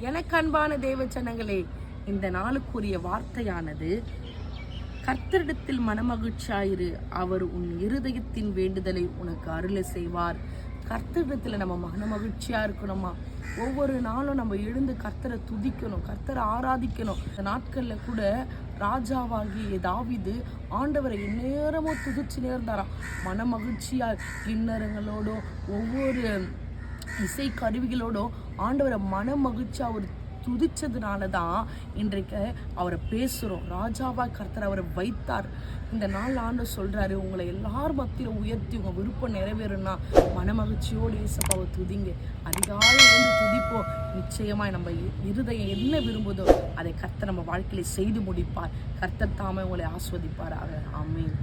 எனக்கு அன்பான தேவ ஜனங்களே இந்த நாளுக்குரிய வார்த்தையானது கர்த்தரிடத்தில் மனமகிழ்ச்சியாயிரு. அவர் உன் இருதயத்தின் வேண்டுதலை உனக்கு அருளை செய்வார். கர்த்தரிடத்தில் நம்ம மனமகிழ்ச்சியா இருக்கணுமா? ஒவ்வொரு நாளும் நம்ம எழுந்து கர்த்தரை துதிக்கணும் கர்த்தரை ஆராதிக்கணும். இந்த நாட்களில் கூட ராஜாவாகிய தாவிது ஆண்டவரை எந்நேரமும் துதிச்சு நேர்ந்தாராம். மனமகிழ்ச்சியாக கிண்ணறங்களோடும் ஒவ்வொரு இசை கருவிகளோடும் ஆண்டவரை மன மகிழ்ச்சி அவர் துதிச்சதுனால தான் இன்றைக்கு அவரை பேசுகிறோம் ராஜாவா கர்த்தர் அவரை வைத்தார். இந்த நாள் ஆண்டு சொல்கிறாரு உங்களை எல்லார் மத்தியில் உயர்த்தி உங்கள் விருப்பம் நிறைவேறும்னா மனமகிழ்ச்சியோடு இயேசப்பாவை துதிங்க. அதிகாலை வந்து துதிப்போம். நிச்சயமாக நம்ம இருதயம் என்ன விரும்புதோ அதை கர்த்தர் நம்ம வாழ்க்கையில செய்து முடிப்பார். கர்த்தர் தாமே உங்களை ஆஸ்வதிப்பார் அவர் ஆமீன்.